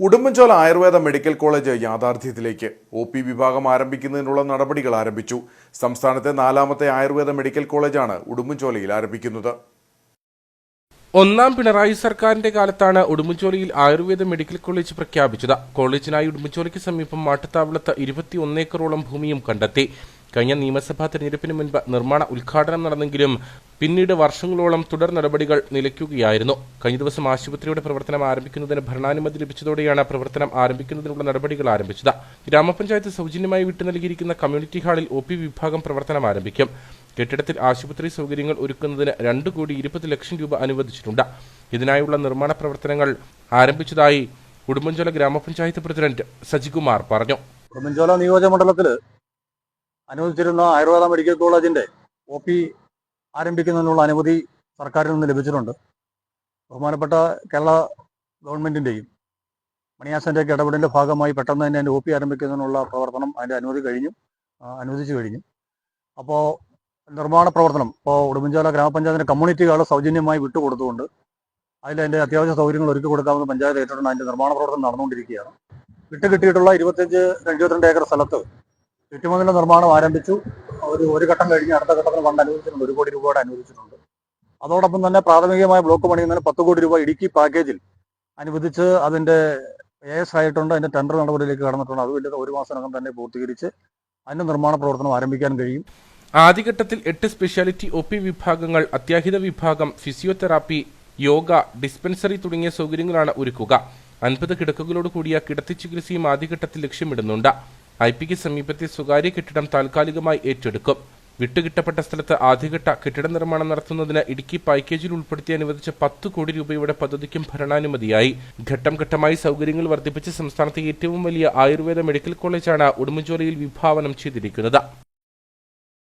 Udumbanchola Ayurveda medical college യാഥാർത്ഥ്യത്തിലേക്ക് O P വിഭാഗം ആരംഭിക്കുന്നതിനുള്ള നടപടികൾ ആരംഭിച്ചു. സംസ്ഥാനത്തെ നാലാമത്തെ ആയുർവേദ മെഡിക്കൽ കോളേജാണ് ഉടുമ്പൻചോലയിൽ ആരംഭിക്കുന്നത്. ഒന്നാം പിണറായി സർക്കാരിന്റെ കാലത്താണ് ഉടുമ്പൻചോലയിൽ ആയുർവേദ മെഡിക്കൽ കോളേജ് പ്രഖ്യാപിച്ചത്. കോളേജിനായി ഉടുമ്പൻചോലയ്ക്ക് സമീപം മാട്ടുത്താവളത്ത് ഇരുപത്തി ഒന്നേക്കറോളം ഭൂമിയും കണ്ടെത്തി. കഴിഞ്ഞ നിയമസഭാ തെരഞ്ഞെടുപ്പിന് മുൻപ് നിർമ്മാണ ഉദ്ഘാടനം നടന്നെങ്കിലും പിന്നീട് വർഷങ്ങളോളം തുടർ നടപടികൾ നിലയ്ക്കുകയായിരുന്നു. കഴിഞ്ഞ ദിവസം ആശുപത്രിയുടെ പ്രവർത്തനം ആരംഭിക്കുന്നതിന് ഭരണാനുമതി ലഭിച്ചതോടെയാണ് പ്രവർത്തനം ആരംഭിക്കുന്നതിനുള്ള നടപടികൾ ആരംഭിച്ചത്. ഗ്രാമപഞ്ചായത്ത് സൗജന്യമായി വിട്ടു നൽകിയിരിക്കുന്ന കമ്മ്യൂണിറ്റി ഹാളിൽ ഒ പി വിഭാഗം പ്രവർത്തനം ആരംഭിക്കും. കെട്ടിടത്തിൽ ആശുപത്രി സൗകര്യങ്ങൾ ഒരുക്കുന്നതിന് രണ്ട് കോടി ഇരുപത് ലക്ഷം രൂപ അനുവദിച്ചിട്ടുണ്ട്. ഇതിനായുള്ള നിർമ്മാണ പ്രവർത്തനങ്ങൾ ആരംഭിച്ചതായി ഉടുമ്പൻചോല ഗ്രാമപഞ്ചായത്ത് പ്രസിഡന്റ് സജികുമാർ പറഞ്ഞു. ഉടുമ്പൻചോല നിയോജക മണ്ഡലത്തിൽ അനുവദിച്ചിരുന്ന ആയുർവേദ മെഡിക്കൽ കോളേജിന്റെ ഒ പി ആരംഭിക്കുന്നതിനുള്ള അനുമതി സർക്കാരിൽ നിന്ന് ലഭിച്ചിട്ടുണ്ട്. ബഹുമാനപ്പെട്ട കേരള ഗവൺമെന്റിന്റെയും മണിയാസന്റെയൊക്കെ ഇടപെടലിന്റെ ഭാഗമായി പെട്ടെന്ന് തന്നെ അതിന്റെ ഒ പി ആരംഭിക്കുന്നതിനുള്ള പ്രവർത്തനം അതിന്റെ അനുമതി കഴിഞ്ഞു. അനുവദിച്ചു കഴിഞ്ഞു. അപ്പോൾ നിർമ്മാണ പ്രവർത്തനം ഇപ്പോൾ ഉടുമ്പൻചാല ഗ്രാമപഞ്ചായത്തിന്റെ കമ്മ്യൂണിറ്റി സൗജന്യമായി വിട്ടുകൊടുത്തുകൊണ്ട് അതിൽ അതിന്റെ അത്യാവശ്യ സൗകര്യങ്ങൾ ഒരുക്കി കൊടുക്കാമെന്ന് പഞ്ചായത്ത് ഏറ്റെടുത്ത് അതിന്റെ നിർമ്മാണ പ്രവർത്തനം നടന്നുകൊണ്ടിരിക്കുകയാണ്. വിട്ടുകിട്ടിയിട്ടുള്ള ഇരുപത്തഞ്ച് ഇരുപത്തിരണ്ട് ഏക്കർ സ്ഥലത്ത് ചുറ്റുമതിലെ നിർമ്മാണം ആരംഭിച്ചു. ഒരു ഒരു ഘട്ടം കഴിഞ്ഞ് അടുത്ത ഘട്ടത്തിന് ഫണ്ട് അനുവദിച്ചിട്ടുണ്ട്. ഒരു കോടി രൂപയുടെ അനുവദിച്ചിട്ടുണ്ട്. അതോടൊപ്പം തന്നെ പ്രാഥമികമായ ബ്ലോക്ക് പണിയുന്നതിന് പത്ത് കോടി രൂപ ഇടുക്കി പാക്കേജിൽ അനുവദിച്ച് അതിന്റെ എസ് ആയിട്ടുണ്ട്. അതിന്റെ ടെൻഡർ നടപടിയിലേക്ക് കടന്നിട്ടുണ്ട്. അത് വലിയ ഒരു മാസത്തിനകം തന്നെ പൂർത്തീകരിച്ച് അതിന്റെ നിർമ്മാണ പ്രവർത്തനം ആരംഭിക്കാൻ കഴിയും. ആദ്യഘട്ടത്തിൽ എട്ട് സ്പെഷ്യാലിറ്റി ഒ പി വിഭാഗങ്ങൾ അത്യാഹിത വിഭാഗം ഫിസിയോതെറാപ്പി യോഗ ഡിസ്പെൻസറി തുടങ്ങിയ സൗകര്യങ്ങളാണ് ഒരുക്കുക. അൻപത് കിടക്കുകളോട് കൂടിയ കിടത്തി ചികിത്സയും ആദ്യഘട്ടത്തിൽ ലക്ഷ്യമിടുന്നുണ്ട്. ഐ പിക്ക് സമീപത്തെ സ്വകാര്യ കെട്ടിടം താൽക്കാലികമായി ഏറ്റെടുക്കും. വിട്ടുകിട്ടപ്പെട്ട സ്ഥലത്ത് ആദ്യഘട്ട കെട്ടിട നിർമ്മാണം നടത്തുന്നതിന് ഇടുക്കി പാക്കേജിൽ ഉൾപ്പെടുത്തി അനുവദിച്ച പത്ത് കോടി രൂപയുടെ പദ്ധതിക്കും ഭരണാനുമതിയായി. ഘട്ടം ഘട്ടമായി സൗകര്യങ്ങൾ വർദ്ധിപ്പിച്ച് സംസ്ഥാനത്തെ ഏറ്റവും വലിയ ആയുർവേദ മെഡിക്കൽ കോളേജാണ് ഉടുമ്പൻചോലയിൽ വിഭാവനം ചെയ്തിരിക്കുന്നത്.